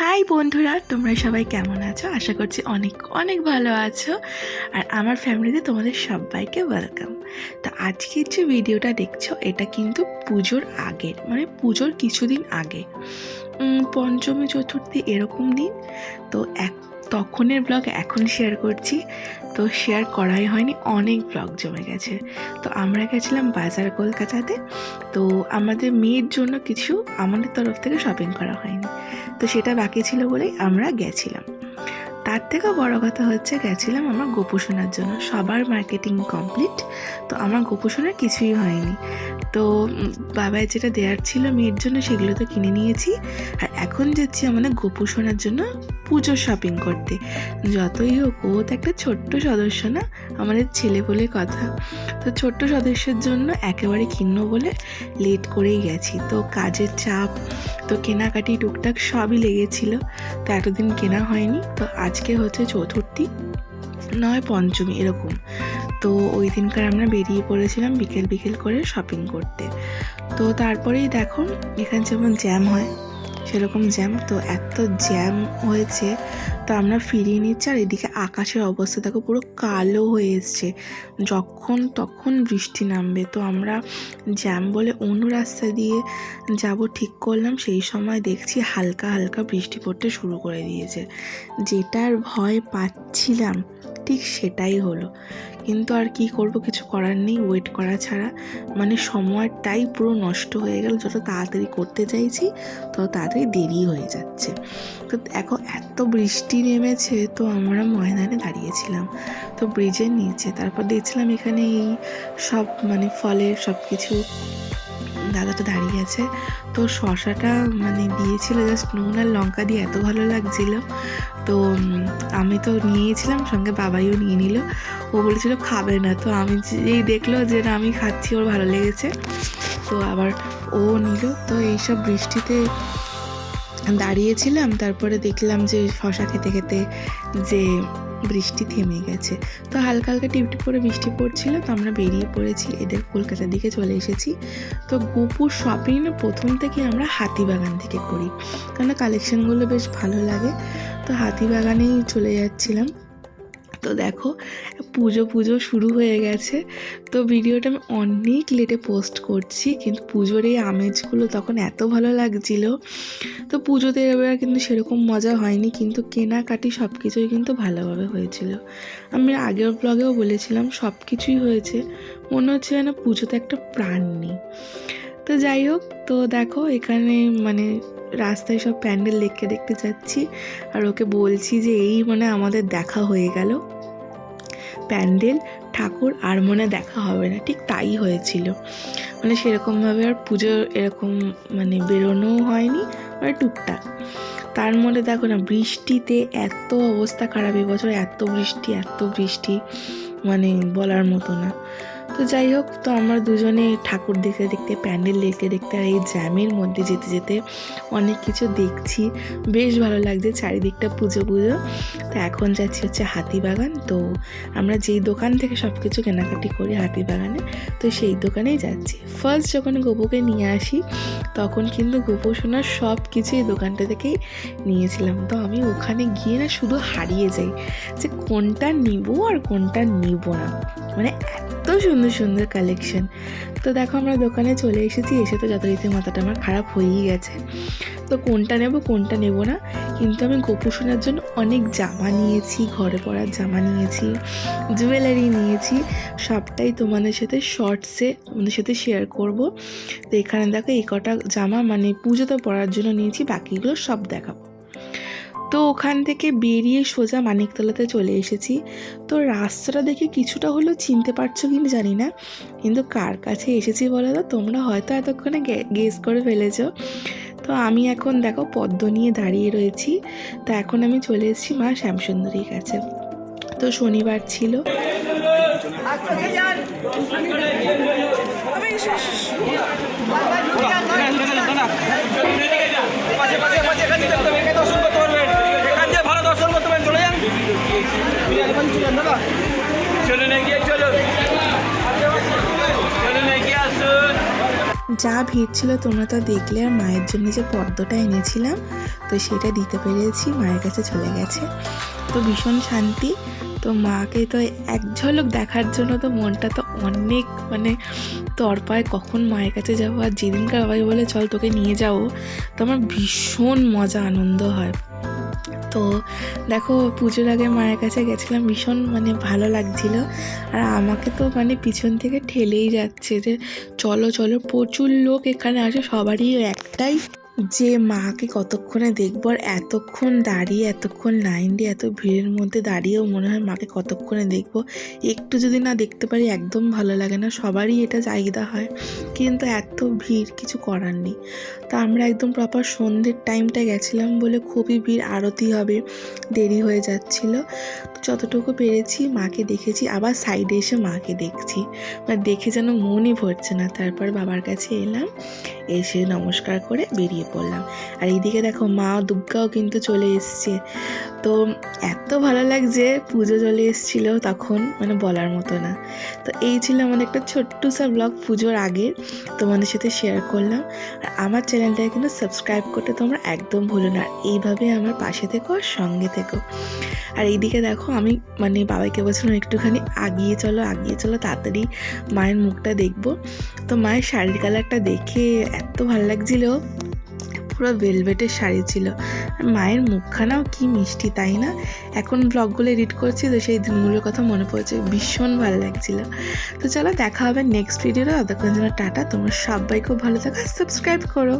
High বন্ধুরা, তোমরা সবাই কেমন আছো? আশা করছি অনেক অনেক ভালো আছো। আর আমার ফ্যামিলিতে তোমাদের সবাইকে ওয়েলকাম তো আজকের যে ভিডিওটা দেখছ, এটা কিন্তু পুজোর আগের মানে পুজোর কিছুদিন আগে। পঞ্চমী, চতুর্থী এরকম দিন। তো এক তখনের ব্লগ এখন শেয়ার করছি। তো শেয়ার করাই হয়নি, অনেক ব্লগ জমে গেছে। তো আমরা গেছিলাম বাজার কলকাতাতে। তো আমাদের মেয়ের জন্য কিছু আমাদের তরফ থেকে শপিং করা হয়নি। তো সেটা বাকি ছিল বলেই আমরা গেছিলাম। তার থেকেও বড় কথা হচ্ছে গেছিলাম আমার গোপোষণার জন্য। সবার মার্কেটিং কমপ্লিট তো আমার গোপোষণার কিছুই হয়নি। তো বাবায় যেটা দেওয়ার ছিল মেয়ের জন্য সেগুলো তো কিনে নিয়েছি। আর এখন যাচ্ছি আমাদের গোপোষণার জন্য পুজোর শপিং করতে। যতই হোক, ও তো একটা ছোট্ট সদস্য না? আমাদের ছেলে বলে কথা। তো ছোট্ট সদস্যের জন্য একেবারে কিনবো বলে লেট করেই গেছি। তো কাজের চাপ, তো কেনাকাটি, টুকটাক সবই লেগেছিল। তো এতদিন কেনা হয়নি। তো আজকে হচ্ছে চতুর্থী, নয় পঞ্চমী, এরকম। তো ওই দিনকার আমরা বেরিয়ে পড়েছিলাম বিকেল বিকেল করে শপিং করতে। তো তারপরেই দেখো, এখানে যেমন জ্যাম হয় সেরকম জ্যাম, তো এত জ্যাম হয়েছে, তো আমরা ফিরিয়ে নিচ্ছি। আর এদিকে আকাশের অবস্থা দেখো, পুরো কালো হয়ে এসছে। যখন তখন বৃষ্টি নামবে, তো আমরা জ্যাম বলে অন্য রাস্তা দিয়ে যাব ঠিক করলাম। সেই সময় দেখছি হালকা হালকা বৃষ্টি পড়তে শুরু করে দিয়েছে। যেটার ভয় পাচ্ছিলাম ঠিক সেটাই হলো। কিন্তু আর কি করব, কিছু করার নেই ওয়েট করা ছাড়া। মানে সময়টাই পুরো নষ্ট হয়ে গেল, যত তাড়াতাড়ি করতে চাইছি, তত তাড়াতাড়ি দেরি হয়ে যাচ্ছে। তো এখন এত বৃষ্টি নেমেছে, তো আমরা ময়দানে দাঁড়িয়েছিলাম। তো ব্রিজের নিচে, তারপর দেখছিলাম এখানে এই সব মানে ফলের সব কিছু দাদাটা দাঁড়িয়ে আছে। তো শশাটা মানে দিয়েছিল জাস্ট নুন আর লঙ্কা দিয়ে এত ভালো লাগছিল। তো আমি তো নিয়েছিলাম, সঙ্গে বাবাইও নিয়ে নিল। ও বলেছিল খাবে না। তো আমি যেই দেখল যে না, আমি খাচ্ছি, ওর ভালো লেগেছে। তো আবার ও নিল। তো এইসব বৃষ্টিতে দাঁড়িয়েছিলাম, তারপরে দেখলাম যে শশা খেতে খেতে যে বৃষ্টি থেমে গেছে। তো হালকা হালকা টিপ টিপ করে বৃষ্টি পড়ছিল, তো আমরা বেরিয়ে পড়েছি। এদের কলকাতার দিকে চলে এসেছি। তো গোপুর শপিং প্রথম থেকে আমরা হাতিবাগান থেকে করি। কারণ কালেকশনগুলো বেশ ভালো লাগে। তো হাতিবাগানেই চলে যাচ্ছিলাম। তো দেখো, পুজো পুজো শুরু হয়ে গেছে। তো ভিডিওটা আমি অনেক লেটে পোস্ট করছি, কিন্তু পুজোর এই আমেজগুলো তখন এত ভালো লাগছিল। তো পুজোতে এবার কিন্তু সেরকম মজা হয়নি, কিন্তু কেনাকাটি সব কিছুই কিন্তু ভালোভাবে হয়েছিল। আমি আগের ব্লগেও বলেছিলাম সব কিছুই হয়েছে। মনে হচ্ছে যেন পুজোতে একটা প্রাণ নেই। তো যাই হোক, তো দেখো এখানে মানে রাস্তায় সব প্যান্ডেল দেখতে দেখতে যাচ্ছি আর ওকে বলছি যে এই মানে আমাদের দেখা হয়ে গেল। প্যান্ডেল, ঠাকুর আর মনে দেখা হবে না, ঠিক তাই হয়েছিল। মানে সেরকমভাবে আর পুজো এরকম মানে বেরোনোও হয়নি মানে টুকটাক। তার মধ্যে দেখো না, বৃষ্টিতে এত অবস্থা খারাপ, এবছর এত বৃষ্টি এত বৃষ্টি মানে বলার মতো না। তো যাই হোক, তো আমরা দুজনে ঠাকুর দেখতে দেখতে, প্যান্ডেল দেখতে দেখতে আর এই জ্যামের মধ্যে যেতে যেতে অনেক কিছু দেখছি। বেশ ভালো লাগছে চারিদিকটা পুজো পুজো। তো এখন যাচ্ছি হচ্ছে হাতিবাগান তো আমরা যেই দোকান থেকে সব কিছু কেনাকাটি করি হাতিবাগানে তো সেই দোকানেই যাচ্ছি। ফার্স্ট যখন গোপুকে নিয়ে আসি, তখন কিন্তু গোপু সোনার সব কিছু এই দোকানটা থেকেই নিয়েছিলাম। তো আমি ওখানে গিয়ে না শুধু হারিয়ে যাই যে কোনটা নিব আর কোনটা নিব না। মানে এত সুন্দর সুন্দর কালেকশন তো দেখো আমরা দোকানে চলে এসেছি, এসে তো যথারীতি মাথাটা আমার খারাপ হয়েই গেছে। তো কোনটা নেব কোনটা নেব না? কিন্তু আমি গোপু সোনার জন্য অনেক জামা নিয়েছি, ঘরে পরার জামা নিয়েছি জুয়েলারি নিয়েছি। সবটাই তোমাদের সাথে শর্টসে তোমাদের সাথে শেয়ার করব। তো এখানে দেখো এই কটা জামা মানে পুজোতে পরার জন্য নিয়েছি, বাকিগুলো সব দেখাবো। তো ওখান থেকে বেরিয়ে সোজা মানিকতলাতে চলে এসেছি। তো রাস্তাটা দেখে কিছুটা হলেও চিনতে পারছ কিনা জানি না। কিন্তু কার কাছে এসেছি বলো তো? তোমরা হয়তো এতক্ষণে গেস করে ফেলেছো। তো আমি এখন দেখো পদ্ম নিয়ে দাঁড়িয়ে রয়েছি। তো এখন আমি চলে এসেছি মা শ্যামসুন্দরীর কাছে। তো শনিবার ছিল। পাশে পাশে যা ভিড় ছিল তোমরা তা দেখলে, আর মায়ের জন্য যে পদ্মটা এনেছিলাম, তো সেটা দিতে পেরেছি, মায়ের কাছে চলে গেছে। তো ভীষণ শান্তি। তো মাকে তো এক ঝলক দেখার জন্য তো মনটা তো অনেক মানে তরপায় কখন মায়ের কাছে যাব আর যেদিনকার বাবাই বলে, চল তোকে নিয়ে যাব। তো আমার ভীষণ মজা, আনন্দ হয়। তো দেখো, পুজোর আগে মায়ের কাছে গেছিলাম, ভীষণ মানে ভালো লাগছিল। আর আমাকে তো মানে পিছন থেকে ঠেলেই যাচ্ছে যে, চলো চলো, প্রচুর লোক এখানে আসে, সবারই একটাই যে মাকে কতক্ষণে দেখব আর এতক্ষণ দাঁড়িয়ে, এতক্ষণ লাইন দিয়ে, এত ভিড়ের মধ্যে দাঁড়িয়েও মনে হয় মাকে কতক্ষণে দেখব। একটু যদি না দেখতে পারি, একদম ভালো লাগে না। সবারই এটা চাহিদা হয়। কিন্তু এত ভিড়, কিছু করার নেই। তো আমরা একদম প্রপার সন্ধ্যের টাইমটা গেছিলাম বলে খুবই ভিড়, আরতি হবে, দেরি হয়ে যাচ্ছিল। তো যতটুকু পেরেছি মাকে দেখেছি, আবার সাইডে এসে মাকে দেখছি। মানে দেখে যেন মনই ভরছে না। তারপর বাবার কাছে এলাম, এসে নমস্কার করে বেরিয়ে পড়লাম। আর এইদিকে দেখো মা দুর্গাও কিন্তু চলে এসছে। তো এত ভালো লাগছে, পুজো চলে এসেছিল তখন মানে বলার মতো না। তো এই ছিল আমাদের একটা ছোট্ট সা ব্লগ পুজোর আগে তোমাদের সাথে শেয়ার করলাম। আর আমার চ্যানেলটাকে কিন্তু সাবস্ক্রাইব করতে তোমরা একদম ভুলো না। এইভাবে আমার পাশে থেকো আর সঙ্গে থেকো। আর এইদিকে দেখো আমি মানে বাবাকে বলছিলাম, একটুখানি আগিয়ে চলো আগিয়ে চলো, তাড়াতাড়ি মায়ের মুখটা দেখব। তো মায়ের শাড়ির কালারটা দেখে এত ভালো লাগছিল। পুরো ভেলভেটের শাড়ি ছিল। আর মায়ের মুখখানাও কি মিষ্টি, তাই না? এখন ব্লগগুলো এডিট করছি তো সেই দিনগুলোর কথা মনে পড়ছে, ভীষণ ভালো লাগছিল। তো চলো দেখা হবে নেক্সট ভিডিওতে অতক্ষণ যেন টাটা, তোমরা সবাই খুব ভালো থাকো সাবস্ক্রাইব করো।